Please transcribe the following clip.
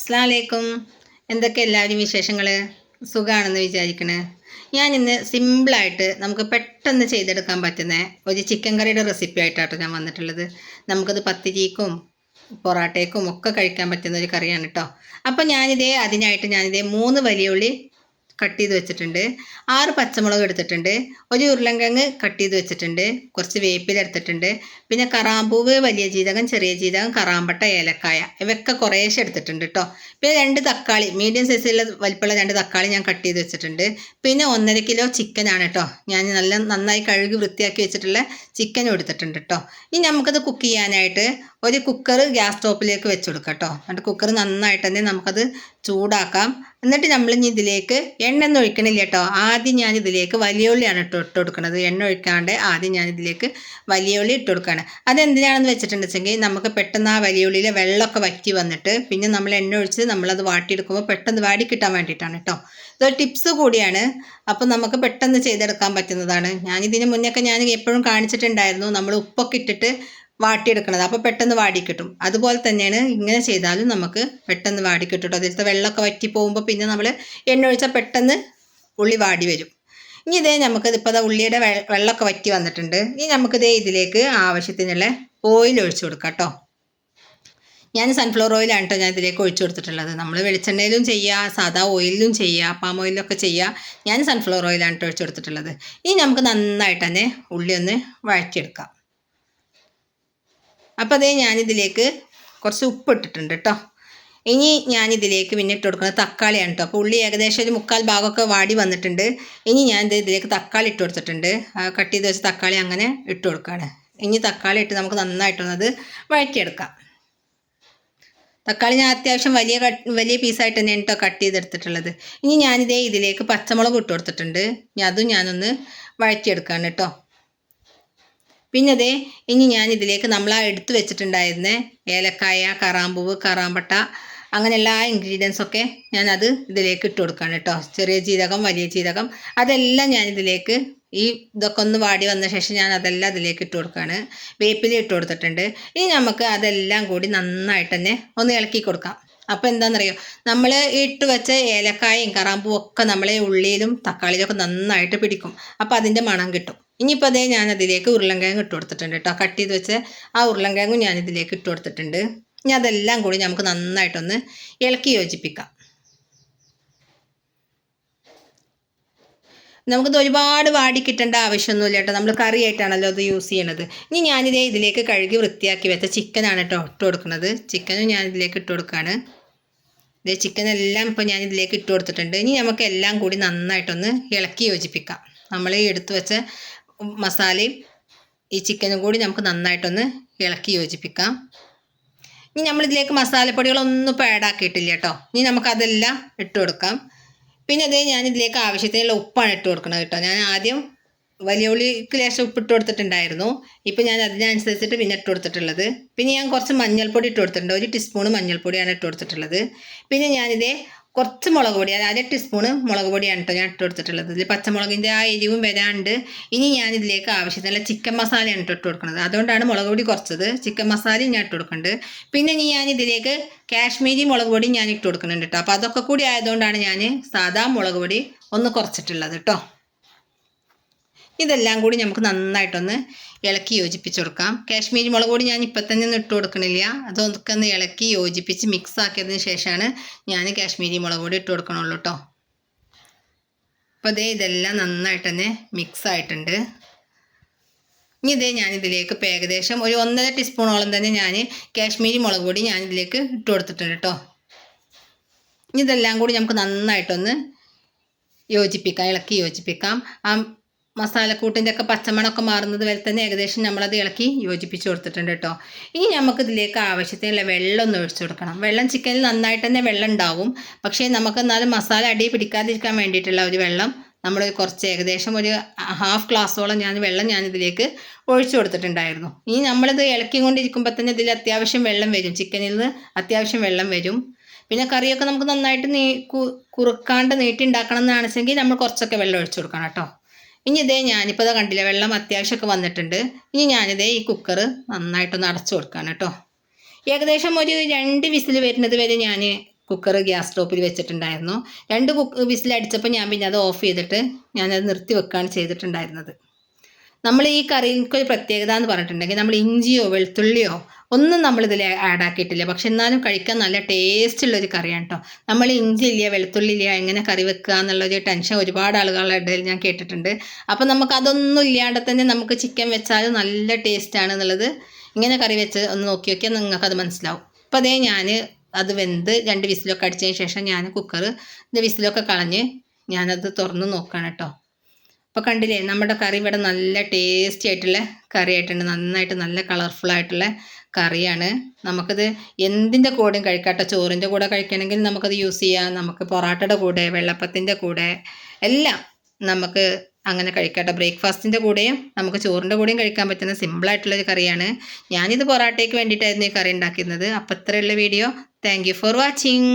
അസ്ലാമലൈക്കും എന്തൊക്കെ എല്ലാവരും വിശേഷങ്ങൾ സുഖമാണെന്ന് വിചാരിക്കണേ. ഞാൻ ഇന്ന് സിമ്പിളായിട്ട് നമുക്ക് പെട്ടെന്ന് ചെയ്തെടുക്കാൻ പറ്റുന്ന ഒരു ചിക്കൻ കറിയുടെ റെസിപ്പി ആയിട്ടാട്ടോ ഞാൻ വന്നിട്ടുള്ളത്. നമുക്കത് പത്തിരിക്കും പൊറാട്ടയ്ക്കും ഒക്കെ കഴിക്കാൻ പറ്റുന്ന ഒരു കറിയാണ് കേട്ടോ അപ്പോൾ ഞാനിതേ അതിനായിട്ട് ഞാനിതേ മൂന്ന് വലിയ ഉള്ളി കട്ട് ചെയ്ത് വെച്ചിട്ടുണ്ട്. ആറ് പച്ചമുളക് എടുത്തിട്ടുണ്ട്. ഒരു ഉരുളൻകിഴങ്ങ് കട്ട് ചെയ്ത് വെച്ചിട്ടുണ്ട്. കുറച്ച് വേപ്പില എടുത്തിട്ടുണ്ട്. പിന്നെ കറാമ്പൂവ് വലിയ ജീരകം ചെറിയ ജീരകം കറാമ്പട്ട ഏലക്കായ ഇവയൊക്കെ കുറേശ്ശെ എടുത്തിട്ടുണ്ട് കേട്ടോ പിന്നെ രണ്ട് തക്കാളി മീഡിയം സൈസിലുള്ള വലിപ്പമുള്ള രണ്ട് തക്കാളി ഞാൻ കട്ട് ചെയ്ത് വെച്ചിട്ടുണ്ട്. പിന്നെ ഒന്നര കിലോ ചിക്കനാണ് കേട്ടോ ഞാൻ നല്ല നന്നായി കഴുകി വൃത്തിയാക്കി വെച്ചിട്ടുള്ള ചിക്കൻ എടുത്തിട്ടുണ്ട് കേട്ടോ ഇനി നമുക്കത് കുക്ക് ചെയ്യാനായിട്ട് ഒരു കുക്കർ ഗ്യാസ് സ്റ്റോപ്പിലേക്ക് വെച്ച് കൊടുക്കാം കേട്ടോ എന്നിട്ട് കുക്കർ നന്നായിട്ട് തന്നെ നമുക്കത് ചൂടാക്കാം. എന്നിട്ട് നമ്മൾ ഇനി ഇതിലേക്ക് എണ്ണ ഒന്നും ഒഴിക്കണില്ല കേട്ടോ ആദ്യം ഞാൻ ഇതിലേക്ക് വലിയ ഉള്ളിയാണ് ഇട്ട് ഇട്ട് കൊടുക്കുന്നത് എണ്ണ ഒഴിക്കാണ്ട് ആദ്യം ഞാൻ ഇതിലേക്ക് വലിയ ഉള്ളി ഇട്ട് കൊടുക്കുകയാണ് അതെന്തിനാണെന്ന് വെച്ചിട്ടുണ്ടെങ്കിൽ നമുക്ക് പെട്ടെന്ന് ആ വലിയ ഉള്ളിയിലെ വെള്ളമൊക്കെ വറ്റി വന്നിട്ട് പിന്നെ നമ്മൾ എണ്ണ ഒഴിച്ച് നമ്മളത് വാട്ടിയെടുക്കുമ്പോൾ പെട്ടെന്ന് വാടി കിട്ടാൻ വേണ്ടിയിട്ടാണ് കേട്ടോ ഇതൊരു ടിപ്സ് കൂടിയാണ്. അപ്പോൾ നമുക്ക് പെട്ടെന്ന് ചെയ്തെടുക്കാൻ പറ്റുന്നതാണ്. ഞാനിതിന് മുന്നൊക്കെ ഞാൻ എപ്പോഴും കാണിച്ചിട്ടുണ്ടായിരുന്നു. നമ്മൾ ഉപ്പൊക്കെ ഇട്ടിട്ട് വാട്ടിയെടുക്കണത്. അപ്പോൾ പെട്ടെന്ന് വാടിക്കിട്ടും. അതുപോലെ തന്നെയാണ് ഇങ്ങനെ ചെയ്താലും നമുക്ക് പെട്ടെന്ന് വാടിക്കിട്ടും അതിലത്തെ വെള്ളമൊക്കെ വറ്റി പോകുമ്പോൾ പിന്നെ നമ്മൾ എണ്ണ ഒഴിച്ചാൽ പെട്ടെന്ന് ഉള്ളി വാടി വരും. ഇനി ഇതേ നമുക്കിത് ഇപ്പോൾ ദാ ഉള്ളിയുടെ വെള്ളമൊക്കെ വറ്റി വന്നിട്ടുണ്ട്. ഇനി നമുക്ക് നമുക്കിതേ ഇതിലേക്ക് ആവശ്യത്തിനുള്ള ഓയിൽ ഒഴിച്ചു കൊടുക്കാം കേട്ടോ ഞാൻ സൺഫ്ലവർ ഓയിലാണ് കേട്ടോ ഞാൻ ഇതിലേക്ക് ഒഴിച്ചു കൊടുത്തിട്ടുള്ളത്. നമ്മൾ വെളിച്ചെണ്ണയിലും ചെയ്യുക സാധാ ഓയിലിലും ചെയ്യുക പാം ഓയിലൊക്കെ ചെയ്യുക ഞാൻ സൺഫ്ലവർ ഓയിലാണ് കേട്ടോ ഒഴിച്ചു കൊടുത്തിട്ടുള്ളത്. ഇനി നമുക്ക് നന്നായിട്ട് തന്നെ ഉള്ളി ഒന്ന് വഴറ്റിയെടുക്കാം. അപ്പോൾ അതേ ഞാനിതിലേക്ക് കുറച്ച് ഉപ്പ് ഇട്ടിട്ടുണ്ട് കേട്ടോ ഇനി ഞാനിതിലേക്ക് പിന്നെ ഇട്ട് കൊടുക്കുന്നത് തക്കാളിയാണ് കേട്ടോ അപ്പോൾ ഉള്ളി ഏകദേശം ഒരു മുക്കാൽ ഭാഗമൊക്കെ വാടി വന്നിട്ടുണ്ട്. ഇനി ഞാൻ ഇത് ഇതിലേക്ക് തക്കാളി ഇട്ട് കൊടുത്തിട്ടുണ്ട്. കട്ട് ചെയ്ത് വെച്ച തക്കാളി അങ്ങനെ ഇട്ട് കൊടുക്കുകയാണ് ഇനി തക്കാളി ഇട്ട് നമുക്ക് നന്നായിട്ടൊന്നത് വഴറ്റിയെടുക്കാം. തക്കാളി ഞാൻ അത്യാവശ്യം വലിയ വലിയ പീസായിട്ട് തന്നെയാണ് കേട്ടോ കട്ട് ചെയ്തെടുത്തിട്ടുള്ളത്. ഇനി ഞാനിതേ ഇതിലേക്ക് പച്ചമുളക് ഇട്ട് കൊടുത്തിട്ടുണ്ട്. അതും ഞാനൊന്ന് വഴറ്റിയെടുക്കുകയാണ് കേട്ടോ പിന്നെ ദേ ഇനി ഞാൻ ഇതിലേക്ക് നമ്മൾ ആ എടുത്തു വെച്ചിട്ടുണ്ടായിരുന്ന ഏലക്കായ കറാമ്പൂവ് കറാമ്പട്ട അങ്ങനെ എല്ലാ ഇൻഗ്രീഡിയൻസ് ഒക്കെ ഞാൻ അത് ഇതിലേക്ക് ഇട്ട് കൊടുക്കുകയാണ് കേട്ടോ. ചെറിയ ജീരകം വലിയ ജീരകം അതെല്ലാം ഞാൻ ഇതിലേക്ക് ഈ ഇതൊക്കെ ഒന്ന് വാടി വന്ന ശേഷം ഞാൻ അതെല്ലാം അതിലേക്ക് ഇട്ട് കൊടുക്കുകയാണ് വേപ്പില ഇട്ട് കൊടുത്തിട്ടുണ്ട്. ഇനി നമുക്ക് അതെല്ലാം കൂടി നന്നായിട്ട് തന്നെ ഒന്ന് ഇളക്കി കൊടുക്കാം. അപ്പോൾ എന്താണെന്നറിയോ നമ്മൾ ഇട്ട് വെച്ച ഏലക്കായും കറാമ്പും ഒക്കെ നമ്മളെ ഉള്ളിയിലും തക്കാളിയിലും ഒക്കെ നന്നായിട്ട് പിടിക്കും. അപ്പോൾ അതിന്റെ മണം കിട്ടും. ഇനിയിപ്പോൾ അതേ ഞാൻ അതിലേക്ക് ഇട്ട് കൊടുത്തിട്ടുണ്ട് കേട്ടോ. കട്ട് ചെയ്ത് വെച്ച് ആ ഉരുളൻകിഴങ്ങും ഞാൻ ഇതിലേക്ക് ഇട്ട് കൊടുത്തിട്ടുണ്ട്. ഇനി അതെല്ലാം കൂടി നമുക്ക് നന്നായിട്ടൊന്ന് ഇളക്കി യോജിപ്പിക്കാം. നമുക്കിത് ഒരുപാട് വാടി കിട്ടേണ്ട ആവശ്യമൊന്നുമില്ല കേട്ടോ. നമ്മൾ കറിയായിട്ടാണല്ലോ അത് യൂസ് ചെയ്യണത്. ഇനി ഞാനിതേ ഇതിലേക്ക് കഴുകി വൃത്തിയാക്കി വെച്ച ചിക്കനാണ് കേട്ടോ ഇട്ട് കൊടുക്കുന്നത്. ചിക്കനും ഞാൻ ഇതിലേക്ക് ഇട്ട് കൊടുക്കുകയാണ് ഇതേ ചിക്കൻ എല്ലാം ഇപ്പോൾ ഞാൻ ഇതിലേക്ക് ഇട്ട് കൊടുത്തിട്ടുണ്ട്. ഇനി നമുക്ക് എല്ലാം കൂടി നന്നായിട്ടൊന്ന് ഇളക്കി യോജിപ്പിക്കാം. നമ്മൾ എടുത്തു വെച്ച മസാലയും ഈ ചിക്കനും കൂടി നമുക്ക് നന്നായിട്ടൊന്ന് ഇളക്കി യോജിപ്പിക്കാം. ഇനി നമ്മളിതിലേക്ക് മസാലപ്പൊടികളൊന്നും ഇപ്പോൾ ആഡ് ആക്കിയിട്ടില്ല കേട്ടോ ഇനി നമുക്കതെല്ലാം ഇട്ട് കൊടുക്കാം. പിന്നെ അതേ ഞാൻ ഇതിലേക്ക് ആവശ്യത്തിനുള്ള ഉപ്പാണ് ഇട്ട് കൊടുക്കുന്നത് കേട്ടോ ഞാൻ ആദ്യം വലിയ ഉള്ളിക്ക് ലേശം ഉപ്പ് ഇട്ട് കൊടുത്തിട്ടുണ്ടായിരുന്നു. ഇപ്പം ഞാൻ അതിനനുസരിച്ചിട്ട് പിന്നെ ഇട്ട് കൊടുത്തിട്ടുള്ളത്. പിന്നെ ഞാൻ കുറച്ച് മഞ്ഞൾപ്പൊടി ഇട്ട് കൊടുത്തിട്ടുണ്ട്. ഒരു ടീസ്പൂൺ മഞ്ഞൾപ്പൊടിയാണ് ഇട്ട് കൊടുത്തിട്ടുള്ളത്. പിന്നെ ഞാനിതേ കുറച്ച് മുളക് പൊടി അതായത് അര ടീസ്പൂണ് മുളക് പൊടിയാണ് കേട്ടോ ഞാൻ ഇട്ട് കൊടുത്തിട്ടുള്ളത്. ഇതിൽ പച്ചമുളകിന്റെ ആ എരിവും വരാണ്ട് ഇനി ഞാൻ ഇതിലേക്ക് ആവശ്യത്തിനുള്ള ചിക്കൻ മസാലയാണ് ഇട്ട് കൊടുക്കുന്നത് അതുകൊണ്ടാണ് മുളക് പൊടി കുറച്ചത്. ചിക്കൻ മസാലയും ഞാൻ ഇട്ട് കൊടുക്കുന്നുണ്ട് പിന്നെ ഇനി ഞാൻ ഇതിലേക്ക് കാശ്മീരി മുളക് പൊടി ഞാൻ ഇട്ട് കൊടുക്കുന്നുണ്ട് കേട്ടോ അപ്പോൾ അതൊക്കെ കൂടി ആയതുകൊണ്ടാണ് ഞാൻ സാധാ മുളക് പൊടി ഒന്ന് കുറച്ചിട്ടുള്ളത് കേട്ടോ ഇതെല്ലാം കൂടി നമുക്ക് നന്നായിട്ടൊന്ന് ഇളക്കി യോജിപ്പിച്ച് കൊടുക്കാം. കാശ്മീരി മുളക് പൊടി ഞാൻ ഇപ്പം തന്നെ ഒന്നും ഇട്ട് കൊടുക്കണില്ല. അതൊക്കെ ഒന്ന് ഇളക്കി യോജിപ്പിച്ച് മിക്സ് ആക്കിയതിന് ശേഷമാണ് ഞാൻ കാശ്മീരി മുളക് പൊടി ഇട്ട് കൊടുക്കണുള്ളൂ കേട്ടോ അപ്പോൾ അതേ ഇതെല്ലാം നന്നായിട്ട് തന്നെ മിക്സ് ആയിട്ടുണ്ട്. ഇനി ഇതേ ഞാനിതിലേക്ക് ഇപ്പോൾ ഏകദേശം ഒരു ഒന്നര ടീസ്പൂണോളം തന്നെ ഞാൻ കാശ്മീരി മുളക് പൊടി ഞാനിതിലേക്ക് ഇട്ട് കൊടുത്തിട്ടുണ്ട് കേട്ടോ ഇനി ഇതെല്ലാം കൂടി നമുക്ക് നന്നായിട്ടൊന്ന് യോജിപ്പിക്കാം ഇളക്കി യോജിപ്പിക്കാം. ആ മസാലക്കൂട്ടിന്റെ ഒക്കെ പച്ചമണമൊക്കെ മാറുന്നത് വരെ തന്നെ ഏകദേശം നമ്മളത് ഇളക്കി യോജിപ്പിച്ച് കൊടുത്തിട്ടുണ്ട് കേട്ടോ. ഇനി നമുക്ക് ഇതിലേക്ക് ആവശ്യത്തിനുള്ള വെള്ളം ഒന്ന് ഒഴിച്ചു കൊടുക്കണം. വെള്ളം ചിക്കനിൽ നന്നായിട്ട് തന്നെ വെള്ളം ഉണ്ടാവും. പക്ഷേ നമുക്ക് എന്നാലും മസാല അടി പിടിക്കാതിരിക്കാൻ വേണ്ടിയിട്ടുള്ള ഒരു വെള്ളം നമ്മൾ കുറച്ച് ഏകദേശം ഒരു ഹാഫ് ഗ്ലാസ്സോളം ഞാൻ വെള്ളം ഞാൻ ഇതിലേക്ക് ഒഴിച്ചു കൊടുത്തിട്ടുണ്ടായിരുന്നു. ഇനി നമ്മളിത് ഇളക്കിക്കൊണ്ടിരിക്കുമ്പോൾ തന്നെ ഇതിൽ അത്യാവശ്യം വെള്ളം വരും. ചിക്കനിൽ നിന്ന് അത്യാവശ്യം വെള്ളം വരും. പിന്നെ കറിയൊക്കെ നമുക്ക് നന്നായിട്ട് നീ കുറുക്കാണ്ട് നീട്ടി ഉണ്ടാക്കണം എന്നാണെങ്കിൽ നമ്മൾ കുറച്ചൊക്കെ വെള്ളം ഒഴിച്ചു കൊടുക്കണം കേട്ടോ. ഇനി ഇതേ ഞാനിപ്പോൾ ഇതാ കണ്ടില്ല വെള്ളം അത്യാവശ്യമൊക്കെ വന്നിട്ടുണ്ട്. ഇനി ഞാനിതേ ഈ കുക്കർ നന്നായിട്ടൊന്ന് അടച്ചു കൊടുക്കുകയാണ് കേട്ടോ. ഏകദേശം ഒരു രണ്ട് വിസിൽ വരുന്നത് വരെ ഞാൻ കുക്കർ ഗ്യാസ് സ്റ്റോപ്പിൽ വെച്ചിട്ടുണ്ടായിരുന്നു. രണ്ട് കുക്ക് വിസിലടിച്ചപ്പോൾ ഞാൻ പിന്നെ അത് ഓഫ് ചെയ്തിട്ട് ഞാനത് നിർത്തി വെക്കുകയാണ് ചെയ്തിട്ടുണ്ടായിരുന്നത്. നമ്മൾ ഈ കറിക്ക് ഒരു പ്രത്യേകത എന്ന് പറഞ്ഞിട്ടുണ്ടെങ്കിൽ നമ്മൾ ഇഞ്ചിയോ വെളുത്തുള്ളിയോ ഒന്നും നമ്മളിതിൽ ആഡ് ആക്കിയിട്ടില്ല. പക്ഷെ എന്നാലും കഴിക്കാൻ നല്ല ടേസ്റ്റ് ഉള്ളൊരു കറിയാണ് കേട്ടോ നമ്മൾ ഇഞ്ചി ഇല്ല വെളുത്തുള്ളി ഇല്ല എങ്ങനെ കറി വെക്കുക എന്നുള്ളൊരു ടെൻഷൻ ഒരുപാട് ആളുകളുടെ ഇടയിൽ ഞാൻ കേട്ടിട്ടുണ്ട്. അപ്പം നമുക്ക് അതൊന്നും ഇല്ലാണ്ട് തന്നെ നമുക്ക് ചിക്കൻ വെച്ചാൽ നല്ല ടേസ്റ്റാണ് എന്നുള്ളത് ഇങ്ങനെ കറി വെച്ച് ഒന്ന് നോക്കി നോക്കിയാൽ നിങ്ങൾക്കത് മനസ്സിലാവും. അപ്പോൾ അതേ ഞാൻ അത് വെന്ത് രണ്ട് വിസിലൊക്കെ അടിച്ചതിന് ശേഷം ഞാൻ കുക്കർ വിസിലൊക്കെ കളഞ്ഞ് ഞാനത് തുറന്ന് നോക്കുകയാണ് കേട്ടോ. അപ്പോൾ കണ്ടില്ലേ നമ്മുടെ കറി ഇവിടെ നല്ല ടേസ്റ്റി ആയിട്ടുള്ള കറി ആയിട്ടുണ്ട് നന്നായിട്ട് നല്ല കളർഫുൾ ആയിട്ടുള്ള കറിയാണ്. നമുക്കത് എന്തിന്റെ കൂടെയും കഴിക്കാട്ടോ ചോറിന്റെ കൂടെ കഴിക്കണമെങ്കിൽ നമുക്കത് യൂസ് ചെയ്യാം. നമുക്ക് പൊറാട്ടയുടെ കൂടെ വെള്ളപ്പത്തിന്റെ കൂടെ എല്ലാം നമുക്ക് അങ്ങനെ കഴിക്കട്ടെ ബ്രേക്ക്ഫാസ്റ്റിന്റെ കൂടെയും നമുക്ക് ചോറിന്റെ കൂടെയും കഴിക്കാൻ പറ്റുന്ന സിമ്പിളായിട്ടുള്ളൊരു കറിയാണ്. ഞാനിത് പൊറാട്ടയ്ക്ക് വേണ്ടിയിട്ടായിരുന്നു ഈ കറി ഉണ്ടാക്കുന്നത് അപ്പോൾ ഇത്രയുള്ള വീഡിയോ. Thank for watching